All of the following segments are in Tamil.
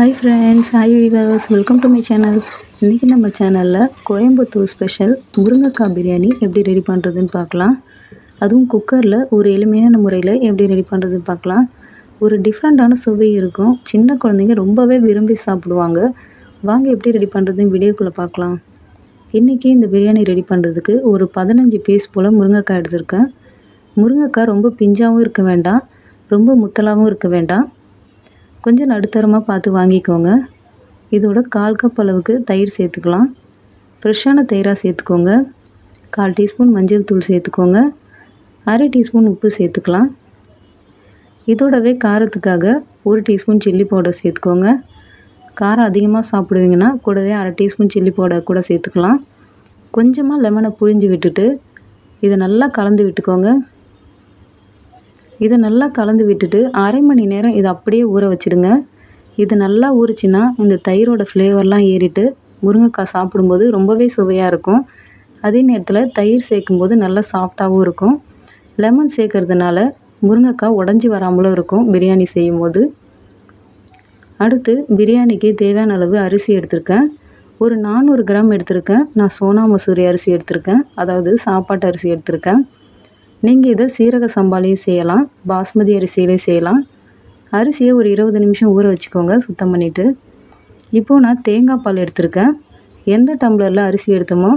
Hi friends hi Vivas welcome to my channel இன்றைக்கி நம்ம சேனலில் கோயம்புத்தூர் ஸ்பெஷல் முருங்கைக்காய் பிரியாணி எப்படி ரெடி பண்ணுறதுன்னு பார்க்கலாம். அதுவும் குக்கரில் ஒரு எளிமையான முறையில் எப்படி ரெடி பண்ணுறதுன்னு பார்க்கலாம். ஒரு டிஃப்ரெண்ட்டான சுவை இருக்கும். சின்ன குழந்தைங்க ரொம்பவே விரும்பி சாப்பிடுவாங்க. வாங்க எப்படி ரெடி பண்ணுறதுன்னு வீடியோக்குள்ளே பார்க்கலாம். இன்றைக்கி இந்த பிரியாணி ரெடி பண்ணுறதுக்கு ஒரு பதினஞ்சு பீஸ் போல் முருங்கைக்காய் எடுத்திருக்கேன். முருங்கைக்காய் ரொம்ப பிஞ்சாகவும் இருக்க வேண்டாம். ரொம்ப முத்தலாகவும் இருக்க வேண்டாம். கொஞ்சம் நடுத்தரமாக பார்த்து வாங்கிக்கோங்க. இதோட கால் கப் அளவுக்கு தயிர் சேர்த்துக்கலாம். ஃப்ரெஷ்ஷான தயிராக சேர்த்துக்கோங்க. கால் டீஸ்பூன் மஞ்சள் தூள் சேர்த்துக்கோங்க. அரை டீஸ்பூன் உப்பு சேர்த்துக்கலாம். இதோடவே காரத்துக்காக ஒரு டீஸ்பூன் சில்லி பவுடர் சேர்த்துக்கோங்க. காரம் அதிகமாக சாப்பிடுவீங்கன்னா கூடவே அரை டீஸ்பூன் சில்லி பவுடர் கூட சேர்த்துக்கலாம். கொஞ்சமாக லெமனை புழிஞ்சு விட்டுட்டு இதை நல்லா கலந்து விட்டுக்கோங்க. இதை நல்லா கலந்து விட்டுட்டு அரை மணி நேரம் இதை அப்படியே ஊற வச்சுடுங்க. இது நல்லா ஊறிச்சின்னா இந்த தயிரோட ஃப்ளேவர்லாம் ஏறிட்டு முருங்கைக்காய் சாப்பிடும்போது ரொம்பவே சுவையாக இருக்கும். அதே நேரத்தில் தயிர் சேர்க்கும்போது நல்லா சாஃப்டாகவும் இருக்கும். லெமன் சேர்க்கறதுனால முருங்கைக்காய் உடஞ்சி வராமலும் இருக்கும் பிரியாணி செய்யும்போது. அடுத்து பிரியாணிக்கு தேவையான அளவு அரிசி எடுத்திருக்கேன். ஒரு நானூறு கிராம் எடுத்திருக்கேன். நான் சோனா மசூரி அரிசி எடுத்திருக்கேன். அதாவது சாப்பாட்டு அரிசி எடுத்திருக்கேன். நீங்கள் இதை சீரக சம்பாலையும் செய்யலாம் பாஸ்மதி அரிசியிலையும் செய்யலாம். அரிசியை ஒரு இருபது நிமிஷம் ஊற வச்சுக்கோங்க சுத்தம் பண்ணிவிட்டு இப்போது நான் தேங்காய் பால் எடுத்திருக்கேன். எந்த டம்ளரில் அரிசி எடுத்தோமோ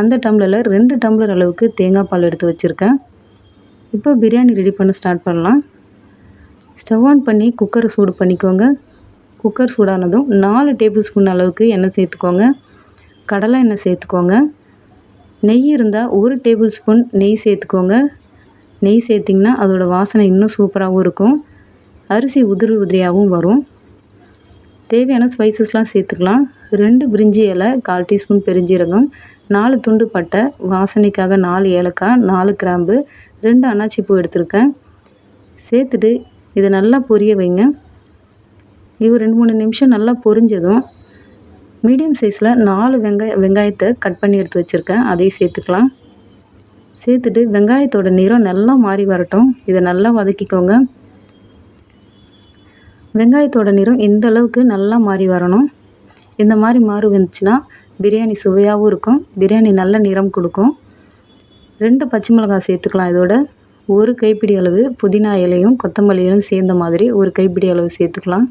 அந்த டம்ளரில் ரெண்டு டம்ளர் அளவுக்கு தேங்காய் பால் எடுத்து வச்சுருக்கேன். இப்போ பிரியாணி ரெடி பண்ண ஸ்டார்ட் பண்ணலாம். ஸ்டவ் ஆன் பண்ணி குக்கரை சூடு பண்ணிக்கோங்க. குக்கர் சூடானதும் நாலு டேபிள் ஸ்பூன் அளவுக்கு எண்ணெய் சேர்த்துக்கோங்க. கடலை எண்ணெய் சேர்த்துக்கோங்க. நெய் இருந்தால் ஒரு டேபிள் ஸ்பூன் நெய் சேர்த்துக்கோங்க. நெய் சேர்த்திங்கன்னா அதோடய வாசனை இன்னும் சூப்பராகவும் இருக்கும். அரிசி உதிரி உதிரியாகவும் வரும். தேவையான ஸ்பைசஸ்லாம் சேர்த்துக்கலாம். ரெண்டு பிரிஞ்சி இலை கால் டீஸ்பூன் பெருஞ்சீரகம் நாலு துண்டு பட்டை வாசனைக்காக நாலு ஏலக்காய் நாலு கிராம்பு ரெண்டு அன்னாச்சி பூ எடுத்திருக்கேன். சேர்த்துட்டு இதை நல்லா பொரிய வைங்க. இது ரெண்டு மூணு நிமிஷம் நல்லா பொரிஞ்சதும் மீடியம் சைஸில் நாலு வெங்காய வெங்காயத்தை கட் பண்ணி எடுத்து வச்சுருக்கேன். அதையும் சேர்த்துக்கலாம். சேர்த்துட்டு வெங்காயத்தோட நிறம் நல்லா மாறி வரட்டும். இதை நல்லா வதக்கிக்கோங்க. வெங்காயத்தோட நிறம் இந்த அளவுக்கு நல்லா மாறி வரணும்? இந்த மாதிரி மாறி வந்துச்சுன்னா பிரியாணி சுவையாகவும் இருக்கும். பிரியாணி நல்ல நிறம் கொடுக்கும். ரெண்டு பச்சை மிளகாய் சேர்த்துக்கலாம் இதோட. ஒரு கைப்பிடி அளவு புதினா இலையும் கொத்தமல்லியும் சேர்ந்த மாதிரி ஒரு கைப்பிடி அளவு சேர்த்துக்கலாம்.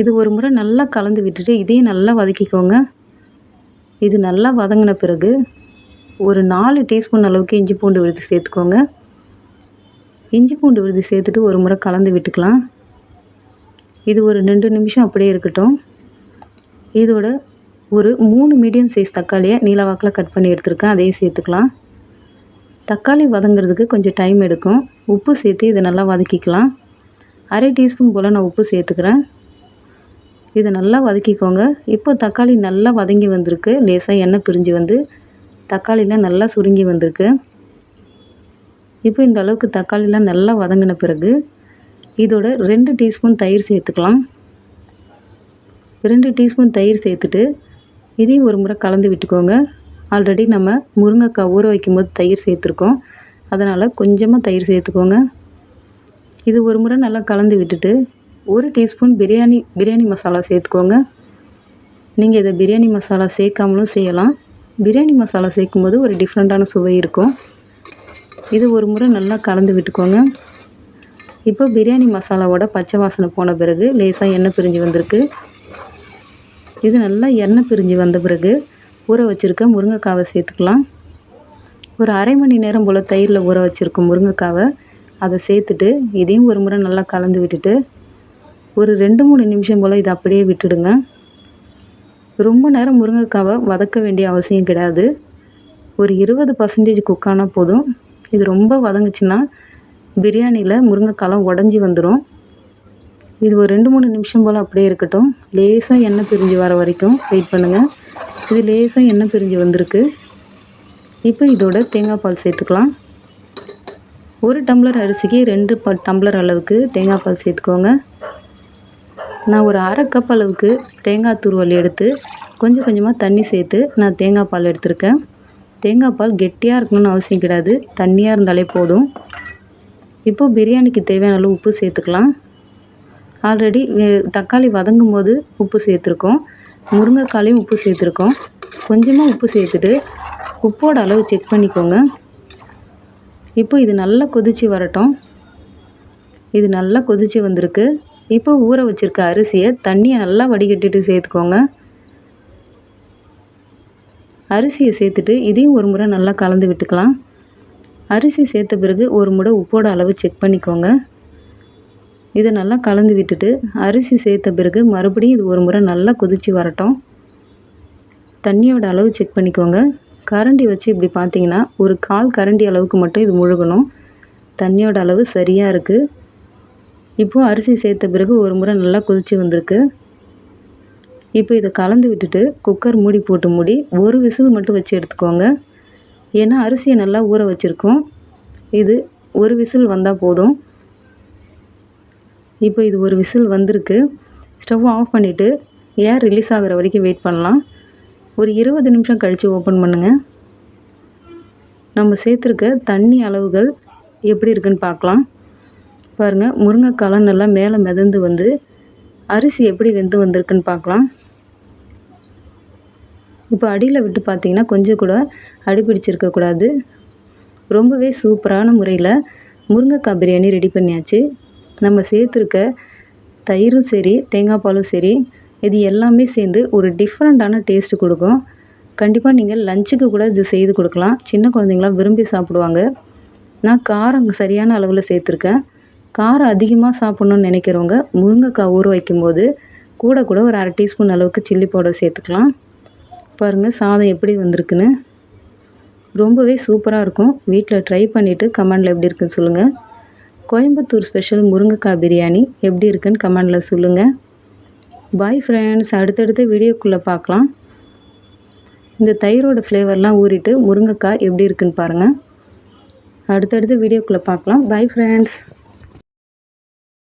இது ஒரு முறை நல்லா கலந்து விட்டுட்டு இதையும் நல்லா வதக்கிக்கோங்க. இது நல்லா வதங்கின பிறகு ஒரு நாலு டீஸ்பூன் அளவுக்கு இஞ்சி பூண்டு விழுது சேர்த்துக்கோங்க. இஞ்சி பூண்டு விழுது சேர்த்துட்டு ஒரு முறை கலந்து விட்டுக்கலாம். இது ஒரு ரெண்டு நிமிஷம் அப்படியே இருக்கட்டும். இதோட ஒரு மூணு மீடியம் சைஸ் தக்காளியை நீலவாக்கில் கட் பண்ணி எடுத்துருக்கேன். அதையும் சேர்த்துக்கலாம். தக்காளி வதங்கிறதுக்கு கொஞ்சம் டைம் எடுக்கும். உப்பு சேர்த்து இதை நல்லா வதக்கிக்கலாம். அரை டீஸ்பூன் போல் நான் உப்பு சேர்த்துக்கிறேன். இதை நல்லா வதக்கிக்கோங்க. இப்போ தக்காளி நல்லா வதங்கி வந்திருக்கு. லேசாக எண்ணெய் பிரிஞ்சு வந்து தக்காளிலாம் நல்லா சுருங்கி வந்திருக்கு. இப்போ இந்த அளவுக்கு தக்காளிலாம் நல்லா வதங்கின பிறகு இதோட ரெண்டு டீஸ்பூன் தயிர் சேர்த்துக்கலாம். ரெண்டு டீஸ்பூன் தயிர் சேர்த்துட்டு இதையும் ஒரு முறை கலந்து விட்டுக்கோங்க. ஆல்ரெடி நம்ம முருங்கைக்காய் ஊற வைக்கும்போது தயிர் சேர்த்துருக்கோம். அதனால் கொஞ்சமாக தயிர் சேர்த்துக்கோங்க. இது ஒரு முறை நல்லா கலந்து விட்டுட்டு ஒரு டீஸ்பூன் பிரியாணி பிரியாணி மசாலா சேர்த்துக்கோங்க. நீங்கள் இதை பிரியாணி மசாலா சேர்க்காமலும் செய்யலாம். பிரியாணி மசாலா சேர்க்கும்போது ஒரு டிஃப்ரெண்ட்டான சுவை இருக்கும். இது ஒரு முறை நல்லா கலந்து விட்டுக்கோங்க. இப்போ பிரியாணி மசாலாவோட பச்சை வாசனை போன பிறகு லேசாக எண்ணெய் பிரிஞ்சு வந்திருக்கு. இது நல்லா எண்ணெய் பிரிஞ்சு வந்த பிறகு ஊற வச்சுருக்க முருங்கைக்காவை சேர்த்துக்கலாம். ஒரு அரை மணி நேரம் போல் தயிரில் ஊற வச்சுருக்க முருங்கைக்காவை அதை சேர்த்துட்டு இதையும் ஒரு முறை நல்லா கலந்து விட்டுட்டு ஒரு ரெண்டு மூணு நிமிஷம் போல் இதை அப்படியே விட்டுடுங்க. ரொம்ப நேரம் முருங்கைக்காவை வதக்க வேண்டிய அவசியம் கிடையாது. ஒரு இருபது பர்சன்டேஜ் குக்கானால் போதும். இது ரொம்ப வதங்குச்சுன்னா பிரியாணியில் முருங்கைக்காலாம் உடஞ்சி வந்துடும் இது ஒரு ரெண்டு மூணு நிமிஷம் போல் அப்படியே இருக்கட்டும். லேசாக எண்ணெய் பிரிஞ்சு வர வரைக்கும் வெயிட் பண்ணுங்கள் இது லேசாக எண்ணெய் பிரிஞ்சு வந்திருக்கு. இப்போ இதோட தேங்காய் பால் சேர்த்துக்கலாம். ஒரு டம்ளர் அரிசிக்கு ரெண்டு ப டம்ளர் அளவுக்கு தேங்காய் பால் சேர்த்துக்கோங்க. நான் ஒரு அரை கப் அளவுக்கு தேங்காய் துருவல் எடுத்து கொஞ்சம் கொஞ்சமாக தண்ணி சேர்த்து நான் தேங்காய் பால் எடுத்திருக்கேன். தேங்காய் பால் கெட்டியாக இருக்கணும்னு அவசியம் கிடையாது. தண்ணியாக இருந்தாலே போதும். இப்போது பிரியாணிக்கு தேவையான அளவு உப்பு சேர்த்துக்கலாம். ஆல்ரெடி தக்காளி வதங்கும் போது உப்பு சேர்த்துருக்கோம். முருங்கைக்காலையும் உப்பு சேர்த்துருக்கோம். கொஞ்சமாக உப்பு சேர்த்துட்டு உப்போட அளவு செக் பண்ணிக்கோங்க. இப்போ இது நல்லா கொதித்து வரட்டும். இது நல்லா கொதித்து வந்திருக்கு. இப்போ ஊற வச்சுருக்க அரிசியை தண்ணியை நல்லா வடிகட்டிட்டு சேர்த்துக்கோங்க. அரிசியை சேர்த்துட்டு இதையும் ஒரு முறை நல்லா கலந்து விட்டுக்கலாம். அரிசி சேர்த்த பிறகு ஒரு முறை உப்போட அளவு செக் பண்ணிக்கோங்க. இதை நல்லா கலந்து விட்டுட்டு அரிசி சேர்த்த பிறகு மறுபடியும் இது ஒரு முறை நல்லா கொதித்து வரட்டும். தண்ணியோட அளவு செக் பண்ணிக்கோங்க. கரண்டி வச்சு இப்படி பார்த்தீங்கன்னா ஒரு கால் கரண்டி அளவுக்கு மட்டும் இது முழுகணும். தண்ணியோட அளவு சரியாக இருக்குது இப்போது அரிசி சேர்த்த பிறகு ஒரு முறை நல்லா கொதித்து வந்திருக்கு. இப்போ இதை கலந்து விட்டுட்டு குக்கர் மூடி போட்டு மூடி ஒரு விசில் மட்டும் வச்சு எடுத்துக்கோங்க. ஏன்னா அரிசியை நல்லா ஊற வச்சுருக்கோம். இது ஒரு விசில் வந்தால் போதும். இப்போ இது ஒரு விசில் வந்திருக்கு. ஸ்டவ் ஆஃப் பண்ணிவிட்டு ஏர் ரிலீஸ் ஆகிற வரைக்கும் வெயிட் பண்ணலாம். ஒரு இருபது நிமிஷம் கழித்து ஓப்பன் பண்ணுங்கள் நம்ம சேர்த்துருக்க தண்ணி அளவுகள் எப்படி இருக்குன்னு பார்க்கலாம். பாருங்கள் முருங்கைக்காலாம் நல்லா மேலே மிதந்து வந்து அரிசி எப்படி வெந்து வந்திருக்குன்னு பார்க்கலாம். இப்போ அடியில் விட்டு பார்த்தீங்கன்னா கொஞ்சம் கூட அடி பிடிச்சிருக்கக்கூடாது ரொம்பவே சூப்பரான முறையில் முருங்கைக்காய் பிரியாணி ரெடி பண்ணியாச்சு. நம்ம சேர்த்துருக்க தயிரும் சரி தேங்காய் பாலும் சரி இது எல்லாமே சேர்ந்து ஒரு டிஃப்ரெண்ட்டான டேஸ்ட்டு கொடுக்கும். கண்டிப்பாக நீங்கள் லஞ்சுக்கு கூட இது செய்து கொடுக்கலாம். சின்ன குழந்தைங்களாம் விரும்பி சாப்பிடுவாங்க. நான் காரம் சரியான அளவில் சேர்த்துருக்கேன். காரம் அதிகமாக சாப்பிட்ணுன்னு நினைக்கிறவங்க முருங்கைக்காய் ஊற வைக்கும்போது கூட கூட ஒரு அரை டீஸ்பூன் அளவுக்கு சில்லி பவுடர் சேர்த்துக்கலாம். பாருங்கள் சாதம் எப்படி வந்திருக்குன்னு. ரொம்பவே சூப்பராக இருக்கும். வீட்டில் ட்ரை பண்ணிவிட்டு கமெண்டில் எப்படி இருக்குன்னு சொல்லுங்கள் கோயம்புத்தூர் ஸ்பெஷல் முருங்கைக்காய் பிரியாணி எப்படி இருக்குன்னு கமெண்டில் சொல்லுங்கள் பாய் ஃப்ரெண்ட்ஸ் அடுத்தடுத்த வீடியோக்குள்ளே பார்க்கலாம். இந்த தயிரோட ஃப்ளேவர்லாம் ஊறிட்டு முருங்கைக்காய் எப்படி இருக்குன்னு பாருங்கள் அடுத்தடுத்த வீடியோக்குள்ளே பார்க்கலாம். Bye friends